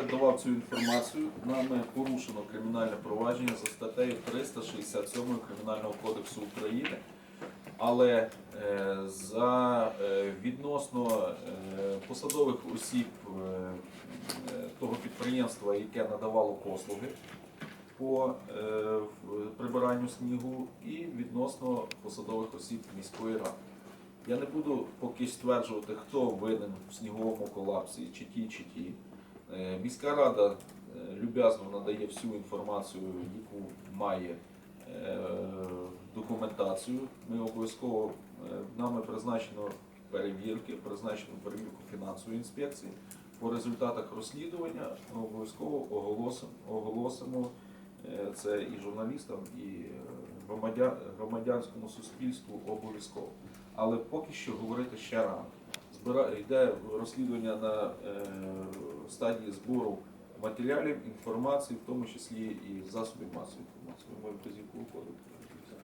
вже давав цю інформацію. Нами порушено кримінальне провадження за статтею 367 Кримінального кодексу України. Але е, за е, відносно е, посадових осіб того підприємства, яке надавало послуги по прибиранню снігу, і відносно посадових осіб міської ради. Я не буду поки стверджувати, хто винен в сніговому колапсі, чи ті, чи ті. Е, Міська рада е, люб'язно надає всю інформацію, яку має е, документацію. Ми обов'язково нами призначено перевірки, призначено перевірку фінансової інспекції. По результатах розслідування обов'язково оголосимо, оголосимо це і журналістам, і громадянському суспільству обов'язково. Але поки що говорити ще рано. Йде розслідування на е, стадії збору матеріалів, інформації, в тому числі і засобів масової інформації. Ми без яку виходить.